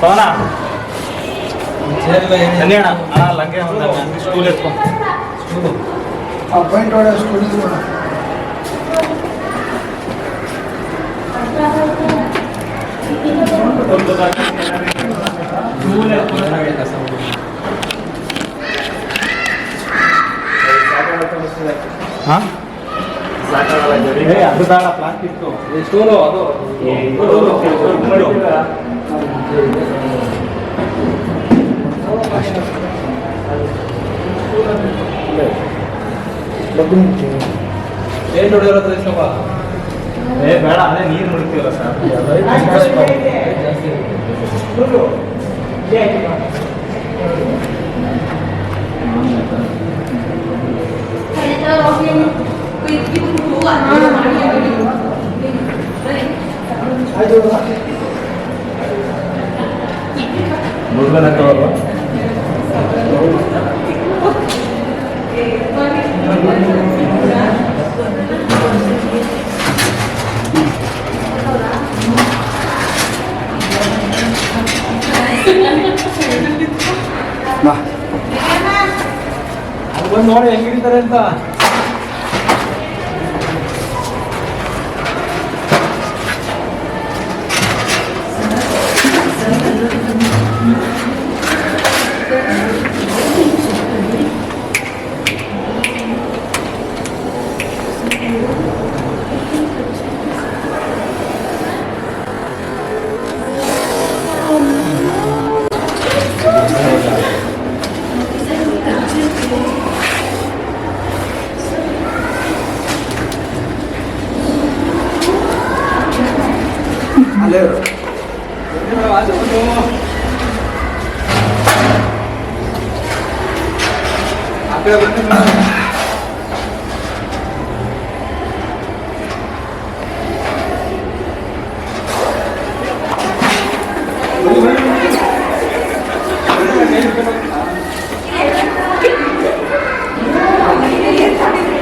ಪವನ ಬನ್ನಿ ಅಣ್ಣ ಅಣ್ಣ ಲಂಗೆ ಸ್ಕೂಲ್ ಎತ್ಕೊ ಪಾಯಿಂಟ್ ಒಳಗೆ ಸ್ಟೂಡೆಂಟ್ಸ್ ಕೂಡ ಹಾಂ? ಏ ಬೇಡ ಅದೇ ನೀರು ಮುಡ್ತೀವಲ್ಲ ಸರ್. ಬಂದು ನೋಡಿ ಹೆಂಗ್ ಹಿಡಿತಾರೆ ಅಂತ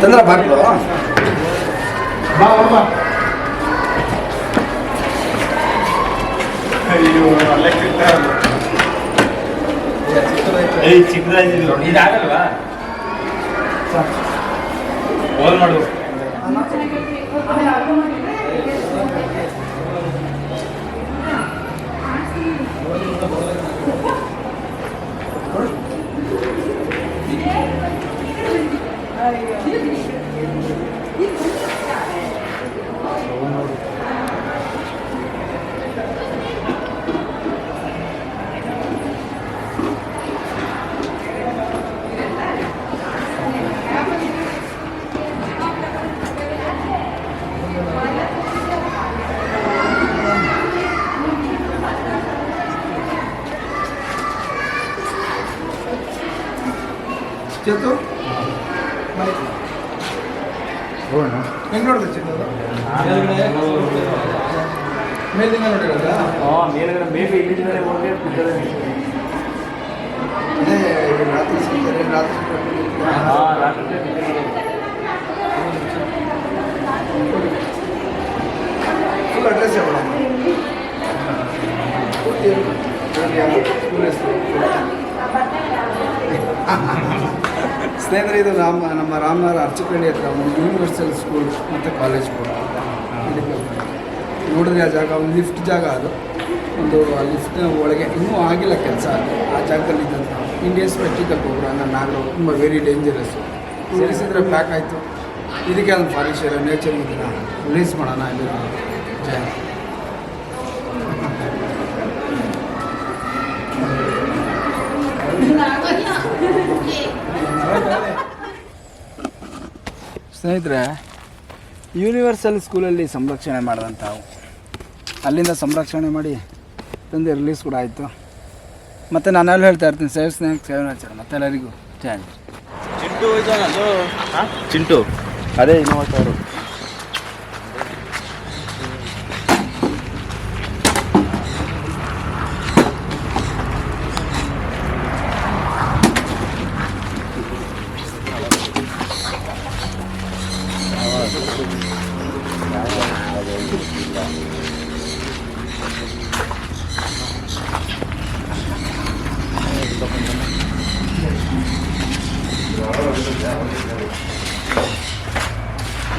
ಚಂದ್ರ ಬಾಕ್ಲು ಬಾ ಬಾ ಅಯ್ಯೋ ಅಲ್ಲೇ ಸಿಗ್ತಾರೆ ಏಯ್ ಚಿಕ್ಕದಾಗಿಲ್ಲ ಇದಾಗಲ್ವಾ ಹೋಲ್ ಮಾಡು. ಚೇತು ಹೋಗೋಣ ಹೆಂಗ್ ನೋಡಿದೆ ಚಿನ್ನದ ಮೇಲ್ಗಡೆ ಮೇಲಿಂದ ನೋಡಿರೋದ ಹಾಂ ಮೇಲ್ಗಡೆ ಮೇಬಿ ಇಲ್ಲಿಂದಲೇ ಹೋಗಿ ಬಿದ್ದದೆ ಅದೇ ಈಗ ರಾತ್ರಿ ಸಿಗ್ತಾರೆ ರಾತ್ರಿ ಕರ್ಕೊಂಡು ಹಾಂ ರಾತ್ರಿ ಫುಲ್ ಅಡ್ರೆಸ್ ಹೇಳ ಸ್ಕೂಲ್ ಹೆಸರು ಸ್ನೇಹಿತರೆ, ಇದು ರಾಮ, ನಮ್ಮ ರಾಮನಗರ ಅರ್ಚಕಳ್ಳಿ ಹತ್ರ ಒಂದು ಯೂನಿವರ್ಸಲ್ ಸ್ಕೂಲ್ ಮತ್ತು ಕಾಲೇಜ್ ಕೂಡ. ನೋಡಿದ್ರೆ ಆ ಜಾಗ ಒಂದು ಲಿಫ್ಟ್ ಜಾಗ ಅದು. ಒಂದು ಲಿಫ್ಟ್ನ ಒಳಗೆ ಇನ್ನೂ ಆಗಿಲ್ಲ ಕೆಲಸ. ಆ ಜಾಗದಲ್ಲಿ ಇದ್ದಂಥ ಇಂಡಿಯನ್ ಸ್ಪೆಕ್ಟಿಕಲ್ ಪ್ರೋಗ್ರಾಮ್ ನಾಗರು ತುಂಬ ವೆರಿ ಡೇಂಜರಸ್ಸು ಸೇರಿಸಿದ್ರೆ ಪ್ಯಾಕ್ ಆಯಿತು. ಇದಕ್ಕೆ ಒಂದು ಫಾರಿಶ್ ನೇಚರ್ ಇದನ್ನು ರಿಲೀಸ್ ಮಾಡೋಣ ಇಲ್ಲಿ ಸ್ನೇಹಿತರೆ ಯೂನಿವರ್ಸಲ್ ಸ್ಕೂಲಲ್ಲಿ ಸಂರಕ್ಷಣೆ ಮಾಡಿದಂಥ ಅಲ್ಲಿಂದ ಸಂರಕ್ಷಣೆ ಮಾಡಿ ತಂದು ರಿಲೀಸ್ ಕೂಡ ಆಯಿತು. ಮತ್ತು ನಾನು ಅಲ್ಲಿ ಹೇಳ್ತಾ ಇರ್ತೀನಿ, ಸೇವ್ ಸ್ನೇಕ್ ಸೇವನಾಚಾರ ಮತ್ತೆಲ್ಲರಿಗೂ ಜಯ ಚಿಂಟು ಚಿಂಟು. ಅದೇ ಚಿಂಟು ಅದೇ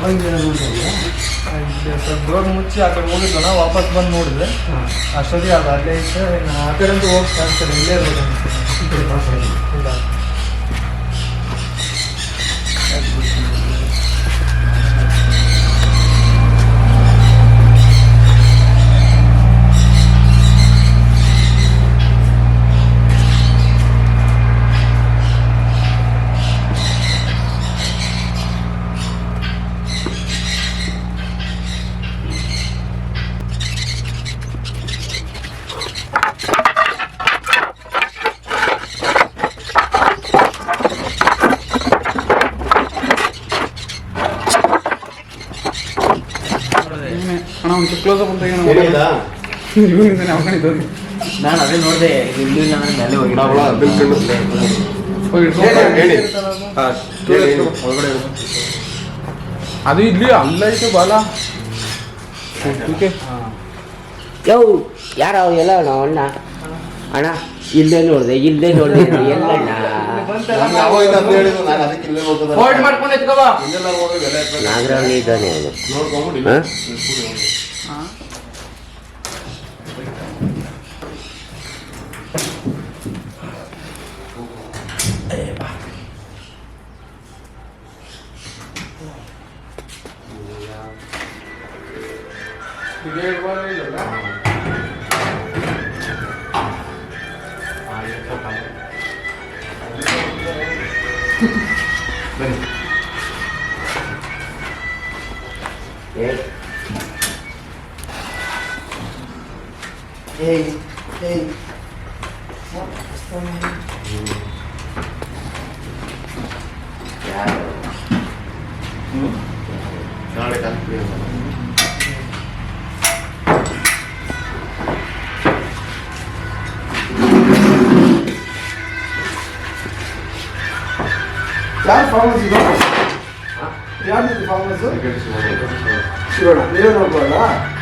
ಇನ್ನೋವತ್ತವರು ಸ್ವಲ್ಪ ಡೋರ್ ಮುಚ್ಚಿ ಆ ಕಡೆ ಹೋಗಿದ್ವಣ ವಾಪಸ್ ಬಂದು ನೋಡಿದ್ರೆ ಅಷ್ಟೊತ್ತಿಗೆ ಅದು ಅಲ್ಲೇ ಇತ್ತು. ಆ ಕಡೆ ಅಂತೂ ಹೋಗಿ ಇಲ್ಲೇ ಇರ್ಬೋದು ಇಲ್ಲ ಅಣ್ಣ ಒಂದು ಕ್ಲೋಸ್ ಅಪ್ ಅಂತ ಏನೋ ಇವನಿಂದ ಅವ್ಕೊಂಡಿದ್ದು ನಾನು ಅದೇ ನೋಡಿದೆ ಇಲ್ಲಿ ನಾನು ಮೇಲೆ ಹೋಗಿ ಹೇಳಿ. ಒಳಗಡೆ ಅದು ಇಲ್ಲಿ ಅಲ್ಲ ಐತೆ ಬಾಲ. ಓಕೆ ಯೋ ಯಾರು ಎಲ್ಲ ಅಣ್ಣ ಅಣ್ಣ. ಇಲ್ಲೇ ನೋಡಿದೆ ಇಲ್ಲೇ ನೋಡಿದೆ ಎಲ್ಲಣ್ಣ. ನಾಗರಾವಳಿ ಇದ್ದಾನೆ ಅವನು. ಹೇಳ್ಬಾರ ಹಾ? 에이, 에이. 어? 다시 또 한번 해. 야. 잘했다. 야, 방어지 너. 야, 너 방어지? 그렇지, 맞아. 시원하. 내려놓은 거야.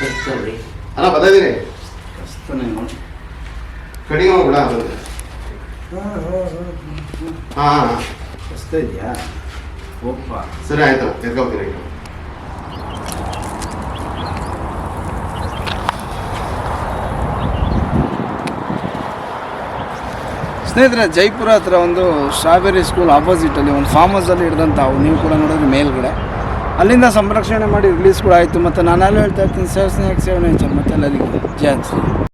ಅಣ್ಣ ಬರ್ತಾಯಿದ್ದೀನಿ ಕಷ್ಟನೇ ಕಡಿಮೆ ಮಾಡ್ಬಿಡ ಅದನ್ನು ಹಾಂ ಹಾಂ ಕಷ್ಟ ಇದೆಯಾ? ಒಪ್ಪ ಸರಿ ಆಯ್ತು. ಎದ್ಕೋತೀರಿ ಸ್ನೇಹಿತರೆ ಜೈಪುರ ಹತ್ರ ಒಂದು ಸ್ಟ್ರಾಬೆರಿ ಸ್ಕೂಲ್ ಆಪೋಸಿಟಲ್ಲಿ ಒಂದು ಫಾರ್ಮ್ ಹೌಸಲ್ಲಿ ಹಿಡ್ದಂಥವು. ನೀವು ಕೂಡ ನೋಡಿದ್ರೆ ಮೇಲ್ಗಡೆ. ಅಲ್ಲಿಂದ ಸಂರಕ್ಷಣೆ ಮಾಡಿ ರಿಲೀಸ್ ಕೂಡ ಆಯಿತು. ಮತ್ತು ನಾನು ಅಲ್ಲಿ ಹೇಳ್ತಾ ಇರ್ತೀನಿ ಸೇವ್ ಸ್ನೇಹಕ್ಕೆ ಸೇವನೆ ಹೆಚ್ಚು ಮತ್ತೆ ಎಲ್ಲರಿಗೂ ಜಾನ್ಸ್